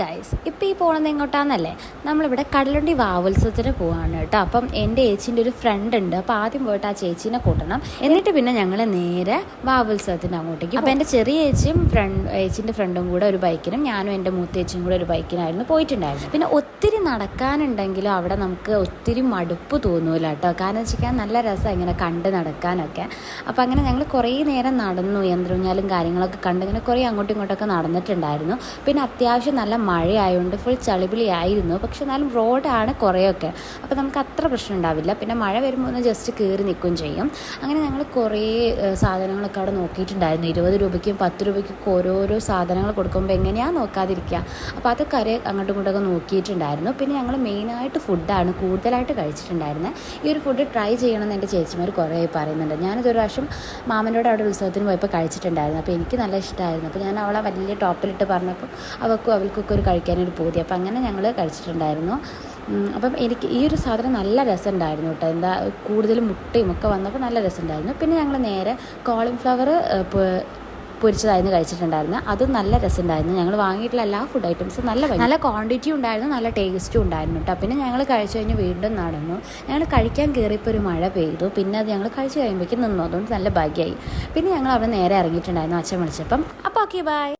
Guys ഇപ്പോൾ ഈ പോകുന്നത് എങ്ങോട്ടാന്നല്ലേ? നമ്മളിവിടെ കടലുണ്ടി വാവുത്സവത്തിന് പോവാണ് കേട്ടോ. അപ്പം എന്റെ ചേച്ചീന്റെ ഒരു ഫ്രണ്ട് ഉണ്ട്. അപ്പോൾ ആദ്യം പോയിട്ട് ആ ചേച്ചീനെ കൂട്ടണം. എന്നിട്ട് പിന്നെ ഞങ്ങൾ നേരെ വാവുത്സവത്തിന്റെ അങ്ങോട്ടേക്ക് അപ്പോൾ എന്റെ ചെറിയ ചേച്ചിയും ഫ്രണ്ട് ചേച്ചീന്റെ ഫ്രണ്ടും കൂടെ ഒരു ബൈക്കിനും ഞാനും എന്റെ മൂത്ത ചേച്ചിയും കൂടെ ഒരു ബൈക്കിനായിരുന്നു പോയിട്ടുണ്ടായിരുന്നു പിന്നെ ഒത്തിരി നടക്കാനുണ്ടെങ്കിലും അവിടെ നമുക്ക് ഒത്തിരി മടുപ്പ് തോന്നൂല കേട്ടോ. കാരണം വെച്ചാൽ നല്ല രസം ഇങ്ങനെ കണ്ട് നടക്കാനൊക്കെ. അപ്പോൾ അങ്ങനെ ഞങ്ങൾ കുറേ നേരം നടന്നു യന്ത്രൂഞ്ഞാലും കാര്യങ്ങളൊക്കെ കണ്ട് ഇങ്ങനെ കുറേ അങ്ങോട്ടും ഇങ്ങോട്ടൊക്കെ നടന്നിട്ടുണ്ടായിരുന്നു. പിന്നെ അത്യാവശ്യം നല്ല മഴയായതുകൊണ്ട് ഫുൾ ചളിപിളിയായിരുന്നു. പക്ഷെ എന്നാലും റോഡാണ് കുറേയൊക്കെ. അപ്പോൾ നമുക്ക് അത്ര പ്രശ്നം ഉണ്ടാവില്ല. പിന്നെ മഴ വരുമ്പോൾ ഒന്ന് ജസ്റ്റ് കയറി നിൽക്കുകയും ചെയ്യും. അങ്ങനെ ഞങ്ങൾ കുറേ സാധനങ്ങളൊക്കെ അവിടെ നോക്കിയിട്ടുണ്ടായിരുന്നു. ഇരുപത് രൂപയ്ക്കും പത്ത് രൂപയ്ക്കും ഒക്കെ ഓരോരോ സാധനങ്ങൾ കൊടുക്കുമ്പോൾ എങ്ങനെയാണ് നോക്കാതിരിക്കുക അപ്പോൾ അതൊക്കെ അരെ അങ്ങോട്ടും ഇങ്ങോട്ടൊക്കെ നോക്കിയിട്ടുണ്ടായിരുന്നു. പിന്നെ ഞങ്ങൾ മെയിനായിട്ട് ഫുഡാണ് കൂടുതലായിട്ട് കഴിച്ചിട്ടുണ്ടായിരുന്നത് ഈ ഒരു ഫുഡ് ട്രൈ ചെയ്യണമെന്ന് എന്റെ ചേച്ചിമാർ കുറേ പറയുന്നുണ്ട്. ഞാനിതൊരു പ്രാവശ്യം മാമനോട് അവിടെ ഉത്സവത്തിന് പോയപ്പോൾ കഴിച്ചിട്ടുണ്ടായിരുന്നു. അപ്പോൾ എനിക്ക് നല്ല ഇഷ്ടമായിരുന്നു അപ്പോൾ ഞാൻ അവളെ വലിയ ടോപ്പിലിട്ട് പറഞ്ഞപ്പോൾ അവൾക്കും അവൾക്കൊക്കെ ഒരു കഴിക്കാനൊരു പൂതി. അപ്പോൾ അങ്ങനെ ഞങ്ങൾ കഴിച്ചിട്ടുണ്ടായിരുന്നു. അപ്പം എനിക്ക് ഈ ഒരു സാധനം നല്ല രസമുണ്ടായിരുന്നു കേട്ടോ. എന്താ കൂടുതൽ മുട്ടയും ഒക്കെ വന്നപ്പോൾ നല്ല രസമുണ്ടായിരുന്നു. പിന്നെ ഞങ്ങൾ നേരെ കോളിഫ്ലവർ പൊരിച്ചതായിരുന്നു കഴിച്ചിട്ടുണ്ടായിരുന്നു. അതും നല്ല രസമുണ്ടായിരുന്നു. ഞങ്ങൾ വാങ്ങിയിട്ടുള്ള എല്ലാ ഫുഡ് ഐറ്റംസും നല്ല നല്ല ക്വാണ്ടിറ്റി ഉണ്ടായിരുന്നു. നല്ല ടേസ്റ്റും ഉണ്ടായിരുന്നു കേട്ടോ. പിന്നെ ഞങ്ങൾ കഴിച്ചു കഴിഞ്ഞ് വീണ്ടും നടന്നു. ഞങ്ങൾ കഴിക്കാൻ കയറിയപ്പോൾ ഒരു മഴ പെയ്തു. പിന്നെ അത് ഞങ്ങൾ കഴിച്ചു കഴിയുമ്പോഴേക്കും നിന്നു. അതുകൊണ്ട് നല്ല ഭാഗ്യമായി പിന്നെ ഞങ്ങൾ അവിടെ നേരെ ഇറങ്ങിയിട്ടുണ്ടായിരുന്നു അച്ഛൻ വിളിച്ചപ്പം. അപ്പോൾ ഓക്കെ ബൈ